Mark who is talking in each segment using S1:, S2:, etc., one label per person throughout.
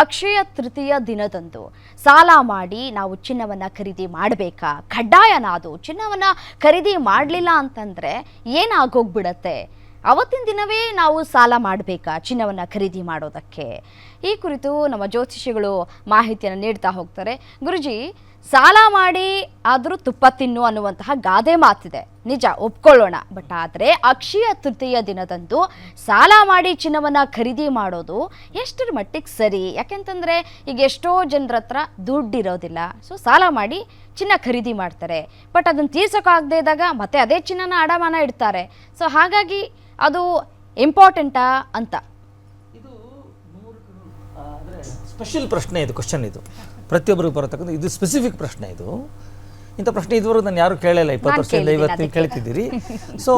S1: ಅಕ್ಷಯ ತೃತೀಯ ದಿನದಂದು ಸಾಲ ಮಾಡಿ ನಾವು ಚಿನ್ನವನ್ನ ಖರೀದಿ ಮಾಡಬೇಕಾ? ಕಡ್ಡಾಯನ ಅದು ಚಿನ್ನವನ್ನ ಖರೀದಿ ಮಾಡಲಿಲ್ಲ ಅಂತಂದ್ರೆ ಏನಾಗೋಗ್ಬಿಡತ್ತೆ? ಅವತ್ತಿನ ದಿನವೇ ನಾವು ಸಾಲ ಮಾಡಬೇಕಾ ಚಿನ್ನವನ್ನ ಖರೀದಿ ಮಾಡೋದಕ್ಕೆ? ಈ ಕುರಿತು ನಮ್ಮ ಜ್ಯೋತಿಷಿಗಳು ಮಾಹಿತಿಯನ್ನು ನೀಡ್ತಾ ಹೋಗ್ತಾರೆ. ಗುರುಜಿ ಸಾಲ ಮಾಡಿ ಆದರೂ ತುಪ್ಪ ತಿನ್ನು ಅನ್ನುವಂತಹ ಗಾದೆ ಮಾತಿದೆ. ನಿಜ, ಒಪ್ಕೊಳ್ಳೋಣ. ಬಟ್ ಆದರೆ ಅಕ್ಷಯ ತೃತೀಯ ದಿನದಂದು ಸಾಲ ಮಾಡಿ ಚಿನ್ನವನ್ನ ಖರೀದಿ ಮಾಡೋದು ಎಷ್ಟರ ಮಟ್ಟಿಗೆ ಸರಿ? ಯಾಕೆಂತಂದ್ರೆ ಈಗ ಎಷ್ಟೋ ಜನರ ಹತ್ರ ದುಡ್ಡಿರೋದಿಲ್ಲ. ಸೊ ಸಾಲ ಮಾಡಿ ಚಿನ್ನ ಖರೀದಿ ಮಾಡ್ತಾರೆ. ಬಟ್ ಅದನ್ನು ತೀರ್ಸೋಕ್ಕಾಗದೇ ಇದ್ದಾಗ ಮತ್ತೆ ಅದೇ ಚಿನ್ನನ ಅಡಮಾನ ಇಡ್ತಾರೆ. ಸೊ ಹಾಗಾಗಿ ಅದು ಇಂಪಾರ್ಟೆಂಟಾ ಅಂತ?
S2: ಸ್ಪೆಷಲ್ ಪ್ರಶ್ನೆ ಇದು ಕ್ವಶನ್ ಇದು. ಪ್ರತಿಯೊಬ್ಬರಿಗೆ ಬರತಕ್ಕಂಥ ಇದು ಸ್ಪೆಸಿಫಿಕ್ ಪ್ರಶ್ನೆ ಇದು. ಇಂಥ ಪ್ರಶ್ನೆ ಇದುವರೆಗೂ ನಾನು ಯಾರು ಕೇಳಲಿಲ್ಲ ಇಪ್ಪತ್ತು ವರ್ಷದಿಂದ ಇವತ್ತು ನೀವು ಕೇಳ್ತಿದ್ದೀರಿ. ಸೊ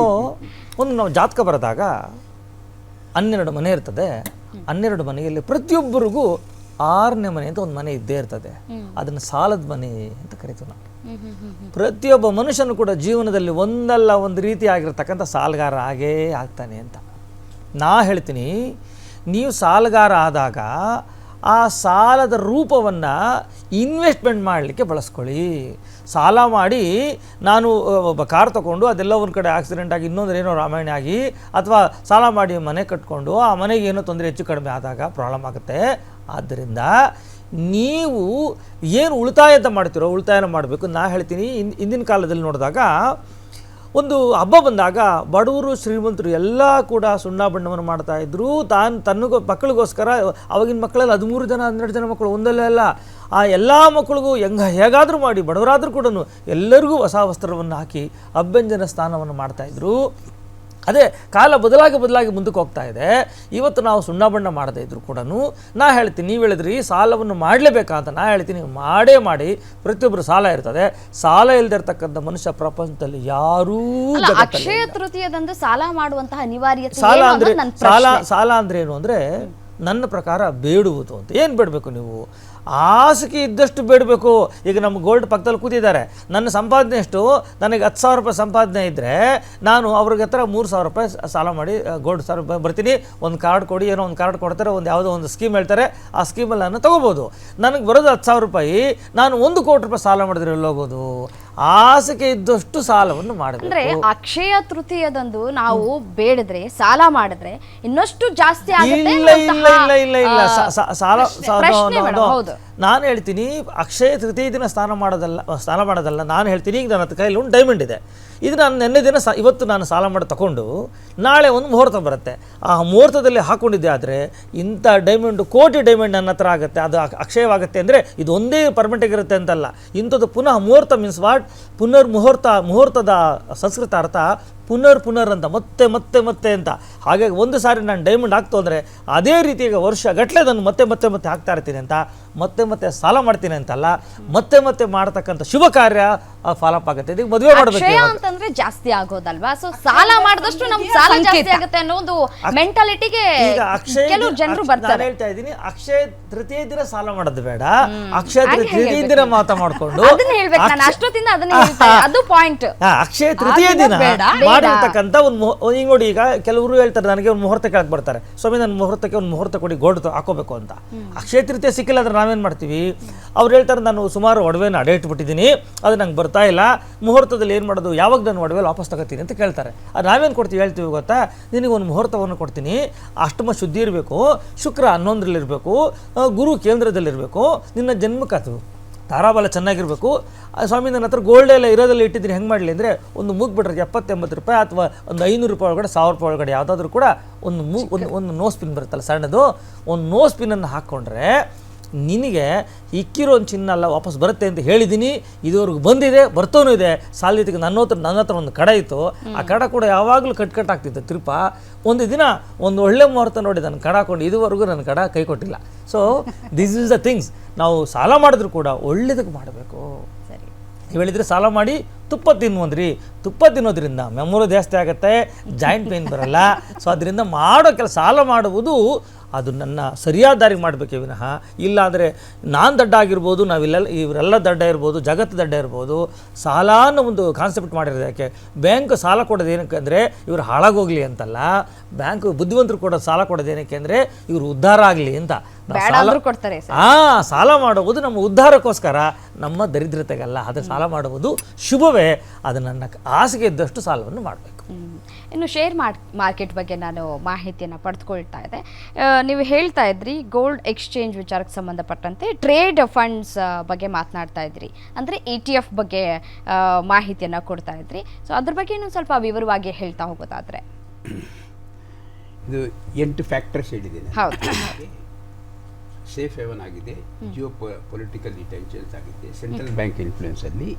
S2: ಒಂದು ನಾವು ಜಾತಕ ಬರೆದಾಗ ಹನ್ನೆರಡು ಮನೆ ಇರ್ತದೆ. ಹನ್ನೆರಡು ಮನೆಯಲ್ಲಿ ಪ್ರತಿಯೊಬ್ಬರಿಗೂ ಆರನೇ ಮನೆ ಅಂತ ಒಂದು ಮನೆ ಇದ್ದೇ ಇರ್ತದೆ. ಅದನ್ನು ಸಾಲದ ಮನೆ ಅಂತ ಕರಿತೀವಿ ನಾವು. ಪ್ರತಿಯೊಬ್ಬ ಮನುಷ್ಯನು ಕೂಡ ಜೀವನದಲ್ಲಿ ಒಂದಲ್ಲ ಒಂದು ರೀತಿ ಆಗಿರ್ತಕ್ಕಂಥ ಸಾಲಗಾರ ಆಗೇ ಆಗ್ತಾನೆ ಅಂತ. ನಾ ಹೇಳ್ತೀನಿ ನೀವು ಸಾಲಗಾರ ಆದಾಗ ಆ ಸಾಲದ ರೂಪವನ್ನು ಇನ್ವೆಸ್ಟ್ಮೆಂಟ್ ಮಾಡಲಿಕ್ಕೆ ಬಳಸ್ಕೊಳ್ಳಿ. ಸಾಲ ಮಾಡಿ ನಾನು ಒಬ್ಬ ಕಾರ್ ತಗೊಂಡು ಅದೆಲ್ಲ ಒಂದು ಕಡೆ ಆಕ್ಸಿಡೆಂಟ್ ಆಗಿ ಇನ್ನೊಂದು ಏನೋ ರಾಮಾಯಣ ಆಗಿ ಅಥವಾ ಸಾಲ ಮಾಡಿ ಮನೆ ಕಟ್ಕೊಂಡು ಆ ಮನೆಗೆ ಏನೋ ತೊಂದರೆ ಹೆಚ್ಚು ಕಡಿಮೆ ಆದಾಗ ಪ್ರಾಬ್ಲಮ್ ಆಗುತ್ತೆ. ಆದ್ದರಿಂದ ನೀವು ಏನು ಉಳಿತಾಯ ಅಂತ ಮಾಡ್ತೀರೋ ಉಳಿತಾಯನ ಮಾಡಬೇಕು. ನಾ ಹೇಳ್ತೀನಿ ಇಂದಿನ ಕಾಲದಲ್ಲಿ ನೋಡಿದಾಗ ಒಂದು ಹಬ್ಬ ಬಂದಾಗ ಬಡವರು, ಶ್ರೀಮಂತರು ಎಲ್ಲ ಕೂಡ ಸುಣ್ಣ ಬಣ್ಣವನ್ನು ಮಾಡ್ತಾ ಇದ್ರು. ತಾನು ತನ್ನಗೋ, ಮಕ್ಕಳಿಗೋಸ್ಕರ ಅವಾಗಿನ ಮಕ್ಕಳಲ್ಲಿ ಹದಿಮೂರು ಜನ, ಹನ್ನೆರಡು ಜನ ಮಕ್ಕಳು ಒಂದಲ್ಲ ಅಲ್ಲ. ಆ ಎಲ್ಲ ಮಕ್ಕಳಿಗೂ ಹೆಂಗ, ಹೇಗಾದರೂ ಮಾಡಿ ಬಡವರಾದರೂ ಕೂಡ ಎಲ್ಲರಿಗೂ ಹೊಸ ವಸ್ತ್ರವನ್ನು ಹಾಕಿ ಅಭ್ಯಂಜನ ಸ್ನಾನವನ್ನು ಮಾಡ್ತಾಯಿದ್ರು ಅದೇ ಕಾಲ ಬದಲಾಗಿ ಬದಲಾಗಿ ಮುಂದಕ್ಕೆ ಹೋಗ್ತಾ ಇದೆ. ಇವತ್ತು ನಾವು ಸುಣ್ಣ ಬಣ್ಣ ಮಾಡದೇ ಇದ್ರು ಕೂಡ ನಾ ಹೇಳ್ತೀನಿ ನೀವು ಹೇಳಿದ್ರಿ ಸಾಲವನ್ನು ಮಾಡಲೇಬೇಕಾ ಅಂತ ನಾ ಹೇಳ್ತೀನಿ. ಮಾಡೇ ಮಾಡಿ ಪ್ರತಿಯೊಬ್ಬರು ಸಾಲ ಇರ್ತದೆ. ಸಾಲ ಇಲ್ದಿರ್ತಕ್ಕಂಥ ಮನುಷ್ಯ ಪ್ರಪಂಚದಲ್ಲಿ ಯಾರೂ
S1: ಅಕ್ಷಯ ತೃತೀಯದಂದು ಸಾಲ ಮಾಡುವಂತಹ ಅನಿವಾರ್ಯತೆ
S2: ಸಾಲ ಅಂದ್ರೆ ಸಾಲ ಸಾಲ ಅಂದ್ರೆ ಏನು ಅಂದ್ರೆ ನನ್ನ ಪ್ರಕಾರ ಬೇಡುವುದು ಅಂತ. ಏನು ಬೇಡಬೇಕು ನೀವು? ಆಸೆಗೆ ಇದ್ದಷ್ಟು ಬೇಡಬೇಕು. ಈಗ ನಮ್ಮ ಗೋಲ್ಡ್ ಪಕ್ಕದಲ್ಲಿ ಕೂತಿದ್ದಾರೆ. ನನ್ನ ಸಂಪಾದನೆ ಎಷ್ಟು? ನನಗೆ ಹತ್ತು ಸಾವಿರ ರೂಪಾಯಿ ಸಂಪಾದನೆ ಇದ್ದರೆ ನಾನು ಅವ್ರಿಗೆ ಹತ್ರ ಮೂರು ಸಾವಿರ ರೂಪಾಯಿ ಸಾಲ ಮಾಡಿ ಗೋಲ್ಡ್ ಸಾವಿರ ರೂಪಾಯಿ ಬರ್ತೀನಿ. ಒಂದು ಕಾರ್ಡ್ ಕೊಡಿ, ಏನೋ ಒಂದು ಕಾರ್ಡ್ ಕೊಡ್ತಾರೆ, ಒಂದು ಯಾವುದೋ ಒಂದು ಸ್ಕೀಮ್ ಹೇಳ್ತಾರೆ. ಆ ಸ್ಕೀಮಲ್ಲಿ ನಾನು ತೊಗೋಬೋದು. ನನಗೆ ಬರೋದು ಹತ್ತು ಸಾವಿರ ರೂಪಾಯಿ. ನಾನು ಒಂದು ಕೋಟಿ ರೂಪಾಯಿ ಸಾಲ ಮಾಡಿದ್ರೆ ಎಲ್ಲಿ ಹೋಗೋದು ಆಸೆಗೆ ಇದ್ದಷ್ಟು ಸಾಲವನ್ನು ಮಾಡಬೇಕು
S1: ಅಂದ್ರೆ ಅಕ್ಷಯ ತೃತೀಯದಂದು ನಾವು ಬೇಡಿದ್ರೆ ಸಾಲ ಮಾಡಿದ್ರೆ ಇನ್ನಷ್ಟು ಜಾಸ್ತಿ ಆಗುತ್ತೆ
S2: ಇಲ್ಲ ಇಲ್ಲ
S1: ಅನ್ನುವಂತಹ,
S2: ಇಲ್ಲ ಇಲ್ಲ ಇಲ್ಲ.
S1: ಆ,
S2: ಸ- ಸ- ಸಾಲ ಸ-
S1: ಪ್ರಶ್ನೆ
S2: no, no,
S1: ಮೇಡಮ್, ಹೌದು.
S2: ನಾನು ಹೇಳ್ತೀನಿ, ಅಕ್ಷಯ ತೃತೀಯ ದಿನ ಸ್ನಾನ ಮಾಡೋದಲ್ಲ ಸ್ನಾನ ಮಾಡೋದಲ್ಲ, ನಾನು ಹೇಳ್ತೀನಿ, ಈಗ ನನ್ನ ಕೈಯಲ್ಲಿ ಒಂದು ಡೈಮಂಡ್ ಇದೆ. ಇದು ನಾನು ನಿನ್ನೆ ದಿನ ಸ, ಇವತ್ತು ನಾನು ಸಾಲ ಮಾಡಿ ತಗೊಂಡು ನಾಳೆ ಒಂದು ಮುಹೂರ್ತ ಬರುತ್ತೆ. ಆ ಮುಹೂರ್ತದಲ್ಲಿ ಹಾಕೊಂಡಿದ್ದೆ ಆದರೆ, ಇಂಥ ಡೈಮಂಡ್ ಕೋಟಿ ಡೈಮಂಡ್ ನನ್ನ ಹತ್ರ ಆಗುತ್ತೆ, ಅದು ಅಕ್- ಅಕ್ಷಯವಾಗುತ್ತೆ ಅಂದರೆ ಇದು ಒಂದೇ ಪರ್ಮನೆಂಟ್ ಇರುತ್ತೆ ಅಂತಲ್ಲ. ಇಂಥದ್ದು ಪುನಃ ಮುಹೂರ್ತ ಮೀನ್ಸ್ ವಾಟ್ ಪುನರ್ ಮುಹೂರ್ತ, ಮುಹೂರ್ತದ ಸಂಸ್ಕೃತ ಅರ್ಥ ಪುನರ್ ಪುನರ್ ಅಂತ ಮತ್ತೆ ಮತ್ತೆ ಮತ್ತೆ ಅಂತ. ಹಾಗಾಗಿ ಒಂದು ಸಾರಿ ನಾನು ಡೈಮಂಡ್ ಹಾಕ್ತು ಅಂದರೆ ಅದೇ ರೀತಿ ಈಗ ವರ್ಷ ಗಟ್ಟಲೆ ನಾನು ಮತ್ತೆ ಮತ್ತೆ ಮತ್ತೆ ಹಾಕ್ತಾ ಇರ್ತೀನಿ ಅಂತ. ಮತ್ತೆ ಮತ್ತೆ ಸಾಲ ಮಾಡ್ತೀನಿ ಅಂತಲ್ಲ. ಮತ್ತೆ ಮತ್ತೆ ಮಾಡ್ತಕ್ಕಂಥ ಶುಭ ಕಾರ್ಯ ಫಾಲೋಅಪ್ ಆಗುತ್ತೆ. ಇದೀಗ ಮದುವೆ ಮಾಡಬೇಕು
S1: ಅಂತಂದ್ರೆ ಜಾಸ್ತಿ ಆಗೋದಲ್ವಾ? ಸೊ ಸಾಲ ಮಾಡಿದಷ್ಟು ನಮ್ಗೆ ಸಾಲ ಜಾಸ್ತಿ ಆಗುತ್ತೆ ಅನ್ನೋ ಒಂದು ಮೆಂಟಾಲಿಟಿಗೆ
S2: ಈಗ ಅಕ್ಷಯ
S1: ಕೆಲವು ಜನರು ಬರ್ತಾರೆ.
S2: ಹೇಳ್ತಾ ಇದ್ದೀನಿ ಅಕ್ಷಯ ತೃತೀಯ ದಿನ ಸಾಲ ಮಾಡೋದು ಬೇಡ. ಅಕ್ಷಯ ತೃತೀಯ ದಿನ ಮಾತಾ ಮಾಡ್ಕೊಂಡು.
S1: ಅದನ್ನ ಹೇಳ್ಬೇಕು ನಾನು. ಅಷ್ಟೊತ್ತಿಂದ ಅದನ್ನ ಹೇಳ್ತಾ ಅದು ಪಾಯಿಂಟ್
S2: ಅಕ್ಷಯ ತೃತೀಯ ದಿನ ಮಾಡಿರ್ತಕ್ಕಂಥ ಒಂದು ಈಗ ನೋಡಿ ಈಗ ಕೆಲವರು ಹೇಳ್ತಾರೆ ನನಗೆ ಒಂದು ಮುಹೂರ್ತ ಕೇಳಕ್ ಬರ್ತಾರೆ ಸ್ವಾಮಿ ನನ್ನ ಮುಹೂರ್ತಕ್ಕೆ ಒಂದು ಮುಹೂರ್ತ ಕೊಡಿ ಗೋಲ್ಡ್ ಹಾಕೋಬೇಕು ಅಂತ. ಅಕ್ಷಯ ತೃತೀಯ ಸಿಕ್ಕಿಲ್ಲ ಅಂದ್ರೆ ನಾವೇನು ಮಾಡ್ತೀವಿ? ಅವ್ರು ಹೇಳ್ತಾರೆ ನಾನು ಸುಮಾರು ಒಡವೆನ ಅಡೆ ಇಟ್ಬಿಟ್ಟಿದ್ದೀನಿ ಅದು ನಂಗೆ ಬರ್ತಾ ಇಲ್ಲ. ಮುಹೂರ್ತದಲ್ಲಿ ಏನು ಮಾಡೋದು? ಯಾವಾಗ ನಾನು ಒಡವೆ ವಾಪಸ್ ತಗೋತೀನಿ ಅಂತ ಕೇಳ್ತಾರೆ. ಅದು ನಾವೇನು ಕೊಡ್ತೀವಿ ಹೇಳ್ತೀವಿ ಗೊತ್ತಾ? ನಿನಗೆ ಒಂದು ಮುಹೂರ್ತವನ್ನು ಕೊಡ್ತೀನಿ. ಅಷ್ಟಮ ಶುದ್ಧಿ ಇರಬೇಕು ಶುಕ್ರ ಹನ್ನೊಂದರಲ್ಲಿರಬೇಕು ಗುರು ಕೇಂದ್ರದಲ್ಲಿರಬೇಕು ನಿನ್ನ ಜನ್ಮಕ್ಕದು ತಾರಾಬಲ ಚೆನ್ನಾಗಿರಬೇಕು. ಸ್ವಾಮಿ ನನ್ನ ಹತ್ರ ಗೋಲ್ಡ್ ಎಲ್ಲ ಇರೋದೆಲ್ಲ ಇಟ್ಟಿದ್ರೆ ಹೆಂಗೆ ಮಾಡಲಿ ಅಂದರೆ ಒಂದು ಮೂಗ್ ಬಿಟ್ರೆ ಎಪ್ಪತ್ತೆಂಬತ್ತು ರೂಪಾಯಿ ಅಥವಾ ಒಂದು ಐನೂರು ರೂಪಾಯಿ ಒಳಗಡೆ, ಸಾವಿರ ರೂಪಾಯಿ ಒಳಗಡೆ ಯಾವುದಾದ್ರೂ ಕೂಡ ಒಂದು ಮೂ ಒಂದು ಒಂದು ನೋ ಸ್ಪಿನ್ ಬರುತ್ತಲ್ಲ ಸಣ್ಣದು, ಒಂದು ನೋ ಸ್ಪಿನ್ನನ್ನು ಹಾಕ್ಕೊಂಡ್ರೆ ನಿನಗೆ ಇಕ್ಕಿರೋ ಒಂದು ಚಿನ್ನ ಅಲ್ಲ ವಾಪಸ್ ಬರುತ್ತೆ ಅಂತ ಹೇಳಿದ್ದೀನಿ ಇದುವರೆಗೂ ಬಂದಿದೆ ಬರ್ತೋನು ಇದೆ. ಸಾಲಿದ್ದಕ್ಕೆ ನನ್ನ ಹತ್ರ ನನ್ನ ಹತ್ರ ಒಂದು ಕಡ ಇತ್ತು. ಆ ಕಡ ಕೂಡ ಯಾವಾಗಲೂ ಕಟ್ ಕಟ್ ಆಗ್ತಿತ್ತು ತಿರುಪ. ಒಂದು ದಿನ ಒಂದು ಒಳ್ಳೆ ಮುಹೂರ್ತ ನೋಡಿ ನನ್ನ ಕಡ ಹಾಕೊಂಡು ಇದುವರೆಗೂ ನನ್ನ ಕಡ ಕೈ ಕೊಟ್ಟಿಲ್ಲ. So this is the things ನಾವು ಸಾಲ ಮಾಡಿದ್ರು ಕೂಡ ಒಳ್ಳೇದಕ್ಕೆ ಮಾಡಬೇಕು.
S1: ಸರಿ.
S2: ನೀವು ಹೇಳಿದರೆ ಸಾಲ ಮಾಡಿ ತುಪ್ಪ ತಿನ್ನುವಂದ್ರಿ. ತುಪ್ಪ ತಿನ್ನೋದ್ರಿಂದ ಮೆಮೊರಿ ಜಾಸ್ತಿ ಆಗುತ್ತೆ ಜಾಯಿಂಟ್ ಪೇನ್ ಬರಲ್ಲ. ಸೊ ಅದರಿಂದ ಮಾಡೋ ಕೆಲಸ ಸಾಲ ಮಾಡುವುದು ಅದು ನನ್ನ ಸರಿಯಾದ ದಾರಿಗೆ ಮಾಡಬೇಕೇ ವಿನಃ. ಇಲ್ಲಾಂದರೆ ನಾನು ದಡ್ಡ ಆಗಿರ್ಬೋದು ನಾವಿಲ್ಲೆಲ್ಲ ಇವರೆಲ್ಲ ದಡ್ಡ ಇರ್ಬೋದು ಜಗತ್ತು ದಡ್ಡ ಇರ್ಬೋದು ಸಾಲ ಅನ್ನೋ ಒಂದು ಕಾನ್ಸೆಪ್ಟ್ ಮಾಡಿರೋದು ಯಾಕೆ? ಬ್ಯಾಂಕ್ ಸಾಲ ಕೊಡೋದು ಏನಕ್ಕೆ ಅಂದರೆ ಇವರು ಹಾಳಾಗೋಗ್ಲಿ ಅಂತಲ್ಲ. ಬ್ಯಾಂಕ್ ಬುದ್ಧಿವಂತರು ಕೊಡೋದು ಸಾಲ ಕೊಡೋದು ಏನಕ್ಕೆ ಅಂದರೆ ಇವರು ಉದ್ಧಾರ ಆಗಲಿ ಅಂತ.
S1: ಕೊಡ್ತಾರೆ
S2: ಆ ಸಾಲ ಮಾಡುವುದು ನಮ್ಮ ಉದ್ಧಾರಕ್ಕೋಸ್ಕರ. ನಮ್ಮ ದರಿದ್ರತೆಗಲ್ಲ ಅದು ಸಾಲ ಮಾಡುವುದು ಶುಭವೇ. ಅದು ನನ್ನ ಆಸೆಗೆ ಇದ್ದಷ್ಟು ಸಾಲವನ್ನು ಮಾಡಬೇಕು.
S1: ಇನ್ನು ಶೇರ್ ಮಾರ್ಕೆಟ್ ಬಗ್ಗೆ ನಾನು ಮಾಹಿತಿಯನ್ನು ಪಡೆದುಕೊಳ್ತಾ ಇದ್ದೆ. ನೀವು ಹೇಳ್ತಾ ಇದ್ರಿ ಗೋಲ್ಡ್ ಎಕ್ಸ್ಚೇಂಜ್ ವಿಚಾರಕ್ಕೆ ಸಂಬಂಧಪಟ್ಟಂತೆ ಟ್ರೇಡ್ ಫಂಡ್ಸ್ ಬಗ್ಗೆ ಮಾತನಾಡ್ತಾ ಇದ್ರಿ. ಅಂದರೆ ಇ ಟಿ ಎಫ್ ಬಗ್ಗೆ ಮಾಹಿತಿಯನ್ನು ಕೊಡ್ತಾ ಇದ್ರಿ. ಸೊ ಅದ್ರ ಬಗ್ಗೆ ಇನ್ನೊಂದು ಸ್ವಲ್ಪ ವಿವರವಾಗಿ ಹೇಳ್ತಾ ಹೋಗೋದಾದರೆ.
S3: ಇದು ಎಂಟು ಫ್ಯಾಕ್ಟರ್ಸ್ ಹೇಳಿದ್ದೇನೆ
S1: ಹೌದು.
S3: ಸೇಫ್ ಹೆವನ್ ಆಗಿದೆ ಜಿಯೋ ಪೊಲಿಟಿಕಲ್ ಇಂಟೆಲಿಜೆನ್ಸ್ ಆಗಿದೆ ಸೆಂಟ್ರಲ್ ಬ್ಯಾಂಕ್ ಇನ್ಫ್ಲೂಯೆನ್ಸಲ್ಲಿ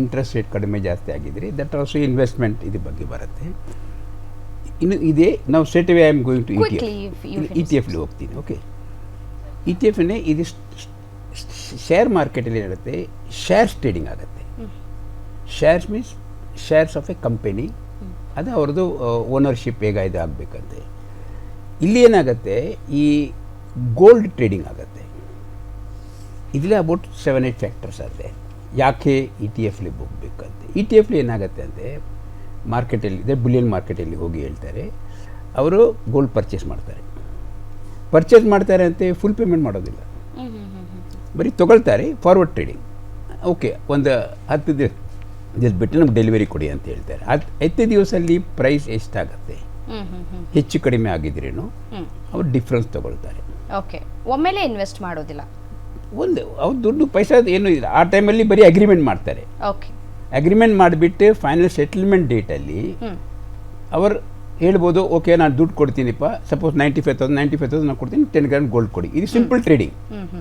S3: ಇಂಟ್ರೆಸ್ಟ್ ರೇಟ್ ಕಡಿಮೆ ಜಾಸ್ತಿ ಆಗಿದ್ದರೆ ದಟ್ ಆಲ್ಸೋ ಇನ್ವೆಸ್ಟ್ಮೆಂಟ್ ಇದ್ರ ಬಗ್ಗೆ ಬರುತ್ತೆ. ಇನ್ನು ಇದೇ ನಾವು state way I am going to E T F E T ಎಫ್ಲಿ ಹೋಗ್ತೀನಿ ಓಕೆ ಇ ಟಿ ಎಫ್ನೇ ಇದು ಶೇರ್ ಮಾರ್ಕೆಟಲ್ಲಿ ಏನಾಗುತ್ತೆ ಶೇರ್ಸ್ ಟ್ರೇಡಿಂಗ್ ಆಗುತ್ತೆ. Shares means shares of a company ಅದು ಅವ್ರದ್ದು ಓನರ್ಶಿಪ್ ಹೇಗ ಇದು ಆಗಬೇಕಂತೆ. ಇಲ್ಲಿ ಏನಾಗುತ್ತೆ ಈ ಗೋಲ್ಡ್ ಟ್ರೇಡಿಂಗ್ ಆಗುತ್ತೆ. ಇದರಲ್ಲಿ ಅಬೌಟ್ ಸೆವೆನ್ ಏಟ್ ಫ್ಯಾಕ್ಟರ್ಸ್ ಇದೆ ಯಾಕೆ ಇ ಟಿ ಎಫ್ಲಿ ಹೋಗ್ಬೇಕಂತೆ ಇ ಟಿ ಎಫ್ಲಿ ಏನಾಗುತ್ತೆ ಅಂದರೆ ಮಾರ್ಕೆಟಲ್ಲಿ ಇದೆ ಬುಲಿಯನ್ ಮಾರ್ಕೆಟಲ್ಲಿ ಹೋಗಿ ಹೇಳ್ತಾರೆ ಅವರು ಗೋಲ್ಡ್ ಪರ್ಚೇಸ್ ಮಾಡ್ತಾರೆ. ಪರ್ಚೇಸ್ ಮಾಡ್ತಾರೆ ಅಂತೆ ಫುಲ್ ಪೇಮೆಂಟ್ ಮಾಡೋದಿಲ್ಲ. ಬರೀ ತೊಗೊಳ್ತಾರೆ ಫಾರ್ವರ್ಡ್ ಟ್ರೇಡಿಂಗ್ ಓಕೆ ಒಂದು ಹತ್ತು ದಿವಸ ದಿವಸ ಬಿಟ್ಟು ನಮ್ಗೆ ಡೆಲಿವರಿ ಕೊಡಿ ಅಂತ ಹೇಳ್ತಾರೆ. ಹತ್ತು ಹತ್ತು ದಿವಸಲ್ಲಿ ಪ್ರೈಸ್ ಎಷ್ಟಾಗುತ್ತೆ? ಹೆಚ್ಚು ಕಡಿಮೆ ಆಗಿದ್ರೇನು? ಅವ್ರು ಡಿಫ್ರೆನ್ಸ್ ತೊಗೊಳ್ತಾರೆ.
S1: ಓಕೆ ಒಮ್ಮೆಲೆ ಇನ್ವೆಸ್ಟ್ ಮಾಡೋದಿಲ್ಲ.
S3: ಒಂದು ಅವ್ರು ದುಡ್ಡು ಪೈಸಾ ಏನು ಇಲ್ಲ. ಆ ಟೈಮಲ್ಲಿ ಬರೀ ಅಗ್ರಿಮೆಂಟ್ ಮಾಡ್ತಾರೆ.
S1: ಓಕೆ
S3: ಅಗ್ರಿಮೆಂಟ್ ಮಾಡಿಬಿಟ್ಟು ಫೈನಲ್ ಸೆಟಲ್ಮೆಂಟ್ ಡೇಟಲ್ಲಿ ಅವರು ಹೇಳ್ಬೋದು ಓಕೆ ನಾನು ದುಡ್ಡು ಕೊಡ್ತೀನಿಪ್ಪ. Suppose ninety five thousand ninety five thousand ನಾನು ಕೊಡ್ತೀನಿ ಟೆನ್ ಗ್ರಾಮ್ ಗೋಲ್ಡ್ ಕೊಡಿ. ಇದು ಸಿಂಪಲ್ ಟ್ರೇಡಿಂಗ್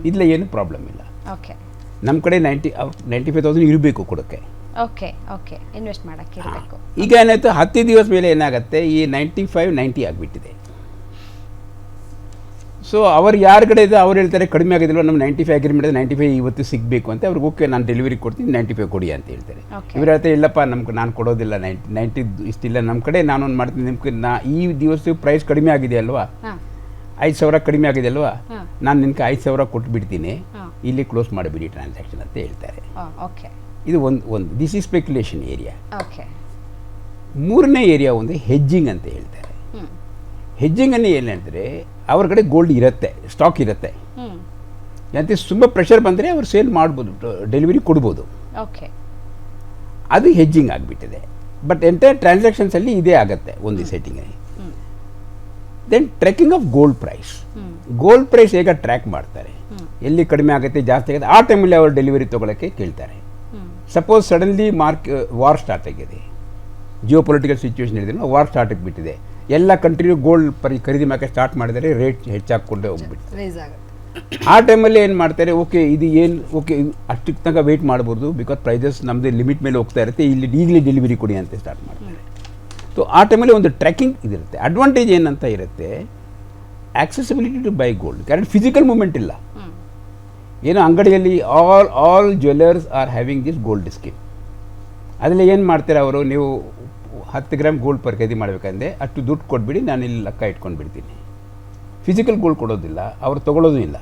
S3: ಇಲ್ಲ ಏನು ಪ್ರಾಬ್ಲಮ್ ಇಲ್ಲ.
S1: ಓಕೆ
S3: ನಮ್ಮ ಕಡೆ ನೈಂಟಿ ನೈಂಟಿ ಫೈವ್ ತೌಸಂಡ್ ಇರಬೇಕು ಕೊಡೋಕ್ಕೆ.
S1: ಓಕೆ ಓಕೆ ಇನ್ವೆಸ್ಟ್ ಮಾಡೋಕ್ಕೆ
S3: ಈಗ ಏನಾಯಿತು? ಹತ್ತು ದಿವಸ ಮೇಲೆ ಏನಾಗುತ್ತೆ? ಈ ನೈಂಟಿ ಫೈವ್ ನೈಂಟಿ ಆಗಿಬಿಟ್ಟಿದೆ. ಸೊ ಅವ್ರು ಯಾರ ಕಡೆ ಇದೆ ಅವ್ರು ಹೇಳ್ತಾರೆ ಕಡಿಮೆ ಆಗಿದಿಲ್ವ ನಮ್ಮ ninety five agreement ninety five ಇವತ್ತು ಸಿಗಬೇಕು ಅಂತ ಅವ್ರಿಗೆ ಓಕೆ ನಾನು ಡೆಲಿವರಿ ಕೊಡ್ತೀನಿ ನೈಂಟಿ ಫೈವ್ ಕೊಡಿ ಅಂತ ಹೇಳ್ತಾರೆ. ಇವ್ರು ಹೇಳ್ತಾರೆ ಇಲ್ಲಪ್ಪ ನಮ್ಗೆ ನಾನು ಕೊಡೋದಿಲ್ಲ ನೈಂಟಿ ನೈಂಟಿ ಇಷ್ಟಿಲ್ಲ ನಮ್ಮ ಕಡೆ ನಾನೊಂದು ಮಾಡ್ತೀನಿ ನಿಮ್ಗೆ ನಾ ಈ ದಿವಸ ಪ್ರೈಸ್ ಕಡಿಮೆ ಆಗಿದೆ ಅಲ್ವಾ? ಐದು ಸಾವಿರ ಕಡಿಮೆ ಆಗಿದೆ ಅಲ್ವಾ? ನಾನು ನಿನ್ಗೆ ಐದು ಸಾವಿರ ಕೊಟ್ಬಿಡ್ತೀನಿ ಇಲ್ಲಿ ಕ್ಲೋಸ್ ಮಾಡಿಬಿಡಿ ಟ್ರಾನ್ಸಾಕ್ಷನ್ ಅಂತ ಹೇಳ್ತಾರೆ.
S1: ಓಕೆ
S3: ಇದು ಒಂದು ಒಂದು this is speculation area
S1: okay
S3: ಮೂರನೇ ಏರಿಯಾ ಒಂದು ಹೆಜ್ಜಿಂಗ್ ಅಂತ ಹೇಳ್ತಾರೆ.
S1: ಹೆಜ್ಜಿಂಗನ್ನು
S3: ಹೆಜ್ಜಿಂಗ್ ಅನ್ನು ಏನು ಹೇಳ್ತಾರೆ ಅವ್ರ ಕಡೆ ಗೋಲ್ಡ್ ಇರುತ್ತೆ ಸ್ಟಾಕ್ ಇರುತ್ತೆ.
S1: ಯಾಕೆ
S3: ಅಂತ ತುಂಬ ಪ್ರೆಷರ್ ಬಂದರೆ ಅವ್ರು ಸೇಲ್ ಮಾಡ್ಬೋದು ಡೆಲಿವರಿ ಕೊಡ್ಬೋದು.
S1: ಓಕೆ
S3: ಅದು ಹೆಜ್ಜಿಂಗ್ ಆಗಿಬಿಟ್ಟಿದೆ. ಬಟ್ ಎಂಟೈರ್ ಟ್ರಾನ್ಸಾಕ್ಷನ್ಸಲ್ಲಿ ಇದೇ ಆಗುತ್ತೆ ಒಂದು ಸೆಟ್ಟಿಂಗ್
S1: ಹ್ಞೂ
S3: then tracking of gold price gold price ಹೇಗೆ ಟ್ರ್ಯಾಕ್ ಮಾಡ್ತಾರೆ? ಎಲ್ಲಿ ಕಡಿಮೆ ಆಗುತ್ತೆ ಜಾಸ್ತಿ ಆಗುತ್ತೆ? ಆ ಟೈಮಲ್ಲಿ ಅವರು ಡೆಲಿವರಿ ತೊಗೊಳಕ್ಕೆ ಕೇಳ್ತಾರೆ. Suppose suddenly mark war start ಆಗಿದೆ. ಜಿಯೋ ಪೊಲಿಟಿಕಲ್ ಸಿಚುವೇಶನ್ ಹೇಳಿದ್ರೆ ವಾರ್ ಸ್ಟಾರ್ಟ್ ಆಗಿಬಿಟ್ಟಿದೆ ಎಲ್ಲ ಕಂಟ್ರಿಯೂ ಗೋಲ್ಡ್ ಪರಿ ಖರೀದಿ ಮಾಡಕ್ಕೆ ಸ್ಟಾರ್ಟ್ ಮಾಡಿದರೆ ರೇಟ್ ಹೆಚ್ಚಾಕೊಂಡೆ ಹೋಗ್ಬಿಟ್ಟು ಆ ಟೈಮಲ್ಲಿ ಏನು ಮಾಡ್ತಾರೆ ಓಕೆ ಇದು ಏನು ಓಕೆ ಅಷ್ಟಕ್ಕೆ ತನಕ ವೆಯ್ಟ್ ಮಾಡ್ಬೋದು ಬಿಕಾಸ್ ಪ್ರೈಸಸ್ ನಮ್ಮದು ಲಿಮಿಟ್ ಮೇಲೆ ಹೋಗ್ತಾ ಇರುತ್ತೆ ಇಲ್ಲಿ ಈಗಲೇ ಡೆಲಿವರಿ ಕೊಡಿ ಅಂತ ಸ್ಟಾರ್ಟ್ ಮಾಡ್ತಾರೆ. ಸೊ ಆ ಟೈಮಲ್ಲಿ ಒಂದು ಟ್ರ್ಯಾಕಿಂಗ್ ಇದಿರುತ್ತೆ. ಅಡ್ವಾಂಟೇಜ್ ಏನಂತ ಇರುತ್ತೆ accessibility to buy gold current physical movement ಇಲ್ಲ. ಏನೋ ಅಂಗಡಿಯಲ್ಲಿ all all jewellers are having this gold scheme ಅದರಲ್ಲಿ ಏನು ಮಾಡ್ತಾರೆ ಅವರು ನೀವು ಹತ್ತು ಗ್ರಾಮ್ ಗೋಲ್ಡ್ ಪರ್ ಖರೀದಿ ಮಾಡಬೇಕಂದ್ರೆ ಅಷ್ಟು ದುಡ್ಡು ಕೊಟ್ಬಿಡಿ ನಾನು ಇಲ್ಲಿ ಲೆಕ್ಕ ಇಟ್ಕೊಂಡು ಬಿಡ್ತೀನಿ. ಫಿಸಿಕಲ್ ಗೋಲ್ಡ್ ಕೊಡೋದಿಲ್ಲ ಅವ್ರು ತೊಗೊಳೋದು ಇಲ್ಲ.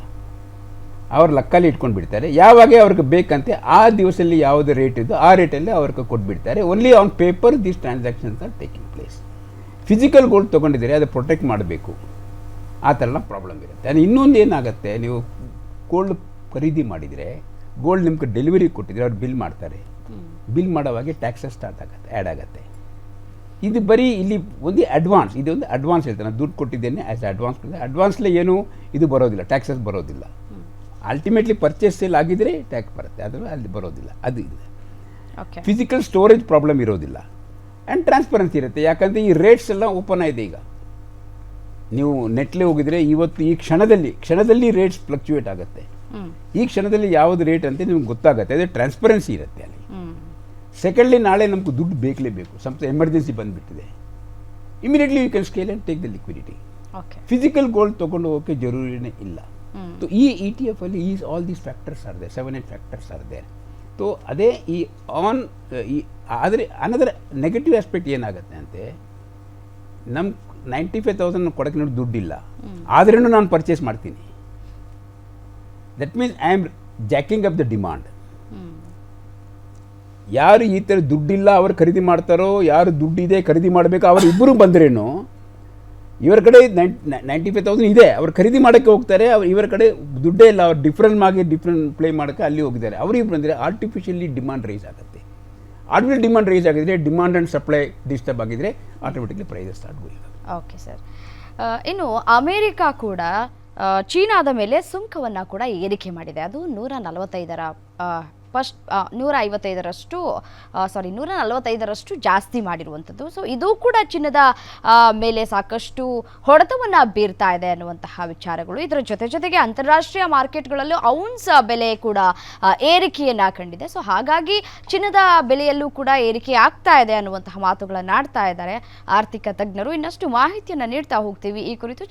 S3: ಅವ್ರು ಲೆಕ್ಕಲ್ಲಿ ಇಟ್ಕೊಂಡು ಬಿಡ್ತಾರೆ. ಯಾವಾಗ ಅವ್ರಿಗೆ ಬೇಕಂತೆ ಆ ದಿವಸದಲ್ಲಿ ಯಾವುದೇ ರೇಟ್ ಇದ್ದು ಆ ರೇಟಲ್ಲಿ ಅವ್ರಿಗೆ ಕೊಟ್ಬಿಡ್ತಾರೆ. Only on paper this transactions are taking place physical gold ತೊಗೊಂಡಿದ್ದೀರಿ ಅದು ಪ್ರೊಟೆಕ್ಟ್ ಮಾಡಬೇಕು. ಆ ಥರನ ಪ್ರಾಬ್ಲಮ್ ಇರುತ್ತೆ. ಅದು ಇನ್ನೊಂದು ಏನಾಗುತ್ತೆ ನೀವು ಗೋಲ್ಡ್ ಖರೀದಿ ಮಾಡಿದರೆ ಗೋಲ್ಡ್ ನಿಮ್ಗೆ ಡೆಲಿವರಿ ಕೊಟ್ಟಿದ್ರೆ ಅವ್ರು ಬಿಲ್ ಮಾಡ್ತಾರೆ. ಬಿಲ್ ಮಾಡೋವಾಗೆ ಟ್ಯಾಕ್ಸಸ್ ಸ್ಟಾರ್ಟ್ ಆಗುತ್ತೆ ಆ್ಯಡ್ ಆಗುತ್ತೆ. ಇದು ಬರೀ ಇಲ್ಲಿ ಒಂದು ಅಡ್ವಾನ್ಸ್ ಇದು ಒಂದು ಅಡ್ವಾನ್ಸ್ ಹೇಳ್ತಾರೆ. ನಾನು ದುಡ್ಡು ಕೊಟ್ಟಿದ್ದೇನೆ ಆ್ಯಸ್ ಅಡ್ವಾನ್ಸ್ ಅಡ್ವಾನ್ಸ್ಲಿ ಅಡ್ವಾನ್ಸ್ಲೇ ಏನು? ಇದು ಬರೋದಿಲ್ಲ ಟ್ಯಾಕ್ಸಸ್ ಬರೋದಿಲ್ಲ. ಅಲ್ಟಿಮೇಟ್ಲಿ ಪರ್ಚೇಸ್ ಸೇಲ್ ಆಗಿದ್ರೆ ಟ್ಯಾಕ್ಸ್ ಬರುತ್ತೆ ಅದರ ಅಲ್ಲಿ ಬರೋದಿಲ್ಲ ಅದು
S1: ಇಲ್ಲ.
S3: ಫಿಸಿಕಲ್ ಸ್ಟೋರೇಜ್ ಪ್ರಾಬ್ಲಮ್ ಇರೋದಿಲ್ಲ. ಆ್ಯಂಡ್ ಟ್ರಾನ್ಸ್ಪರೆನ್ಸಿ ಇರುತ್ತೆ ಯಾಕಂದರೆ ಈ ರೇಟ್ಸ್ ಎಲ್ಲ ಓಪನ್ ಆಗಿದೆ ಈಗ. ನೀವು ನೆಟ್ಲೆ ಹೋಗಿದರೆ ಇವತ್ತು ಈ ಕ್ಷಣದಲ್ಲಿ ಕ್ಷಣದಲ್ಲಿ ರೇಟ್ಸ್ ಫ್ಲಕ್ಚುಯೇಟ್ ಆಗುತ್ತೆ. ಈ ಕ್ಷಣದಲ್ಲಿ ಯಾವುದು ರೇಟ್ ಅಂತ ನಿಮ್ಗೆ ಗೊತ್ತಾಗುತ್ತೆ ಅದೇ ಟ್ರಾನ್ಸ್ಪರೆನ್ಸಿ ಇರುತ್ತೆ ಅಲ್ಲಿ. ಸೆಕೆಂಡ್ಲಿ ನಾಳೆ ನಮಗೆ ದುಡ್ಡು ಬೇಕಲೇಬೇಕು ಸ್ವಲ್ಪ ಎಮರ್ಜೆನ್ಸಿ ಬಂದುಬಿಟ್ಟಿದೆ. Immediately you can scale and take the liquidity physical gold ತೊಗೊಂಡು ಹೋಗೋಕ್ಕೆ ಜರೂರಿನೇ ಇಲ್ಲ. ಸೊ ಈ ಇ ಟಿ ಎಫ್ ಅಲ್ಲಿ is all these factors are there seven eight factors are there so ಅದೇ ಈ ಆನ್ ಈ ಆದರೆ ಅನದರ್ ನೆಗೆಟಿವ್ ಆಸ್ಪೆಕ್ಟ್ ಏನಾಗುತ್ತೆ ಅಂತೆ ನಮ್ಮ ನೈಂಟಿ ಫೈವ್ ತೌಸಂಡ್ ಕೊಡೋಕ್ಕೆ ನೋಡಿ ದುಡ್ಡಿಲ್ಲ. ಆದ್ರೂ ನಾನು ಪರ್ಚೇಸ್ ಮಾಡ್ತೀನಿ. That means I am jacking up the demand ಯಾರು ಈ ಥರ ದುಡ್ಡಿಲ್ಲ ಅವರು ಖರೀದಿ ಮಾಡ್ತಾರೋ, ಯಾರು ದುಡ್ಡಿದೆ ಖರೀದಿ ಮಾಡಬೇಕು, ಅವರು ಇಬ್ಬರು ಬಂದ್ರೇನು? ಇವರ ಕಡೆ ನೈಂಟಿ ಫೈವ್ ತೌಸಂಡ್ ಇದೆ. ಅವ್ರು ಖರೀದಿ ಮಾಡೋಕ್ಕೆ ಹೋಗ್ತಾರೆ, ಅವ್ರು ಇವರ ಕಡೆ ದುಡ್ಡೇ ಇಲ್ಲ, ಅವ್ರು ಡಿಫ್ರೆಂಟ್ ಆಗಿ ಡಿಫ್ರೆಂಟ್ ಪ್ಲೇ ಮಾಡೋಕ್ಕೆ ಅಲ್ಲಿ ಹೋಗಿದ್ದಾರೆ. ಅವ್ರಿಗೆ ಬಂದರೆ ಆರ್ಟಿಫಿಷಿಯಲಿ ಡಿಮಾಂಡ್ ರೈಸ್ ಆಗುತ್ತೆ. ಆರ್ಟಿಫಿಷಿಯಲ್ ಡಿಮಾಂಡ್ ರೈಸ್ ಆಗಿದ್ರೆ ಡಿಮಾಂಡ್ ಆ್ಯಂಡ್ ಸಪ್ಲೈ ಡಿಸ್ಟರ್ಬ್ ಆಗಿದ್ರೆ automatically prices start
S1: okay sir ಇನ್ನು ಅಮೇರಿಕಾ ಕೂಡ ಚೀನಾದ ಮೇಲೆ ಸುಂಕವನ್ನು ಕೂಡ ಏರಿಕೆ ಮಾಡಿದೆ. ಅದು ನೂರ ನಲವತ್ತೈದರ ಫಸ್ಟ್ ನೂರ ಐವತ್ತೈದರಷ್ಟು ಸಾರಿ ನೂರ ನಲವತ್ತೈದರಷ್ಟು ಜಾಸ್ತಿ ಮಾಡಿರುವಂಥದ್ದು. ಸೊ ಇದು ಕೂಡ ಚಿನ್ನದ ಮೇಲೆ ಸಾಕಷ್ಟು ಹೊಡೆತವನ್ನು ಬೀರ್ತಾ ಇದೆ ಅನ್ನುವಂತಹ ವಿಚಾರಗಳು. ಇದರ ಜೊತೆ ಜೊತೆಗೆ ಅಂತಾರಾಷ್ಟ್ರೀಯ ಮಾರ್ಕೆಟ್ಗಳಲ್ಲೂ ಔನ್ಸ್ ಬೆಲೆ ಕೂಡ ಏರಿಕೆಯನ್ನ ಕಂಡಿದೆ. ಸೊ ಹಾಗಾಗಿ ಚಿನ್ನದ ಬೆಲೆಯಲ್ಲೂ ಕೂಡ ಏರಿಕೆ ಆಗ್ತಾ ಇದೆ ಅನ್ನುವಂತಹ ಮಾತುಗಳನ್ನು ಆಡ್ತಾ ಇದ್ದಾರೆ ಆರ್ಥಿಕ ತಜ್ಞರು. ಇನ್ನಷ್ಟು ಮಾಹಿತಿಯನ್ನು ನೀಡ್ತಾ ಹೋಗ್ತೀವಿ. ಈ ಕುರಿತು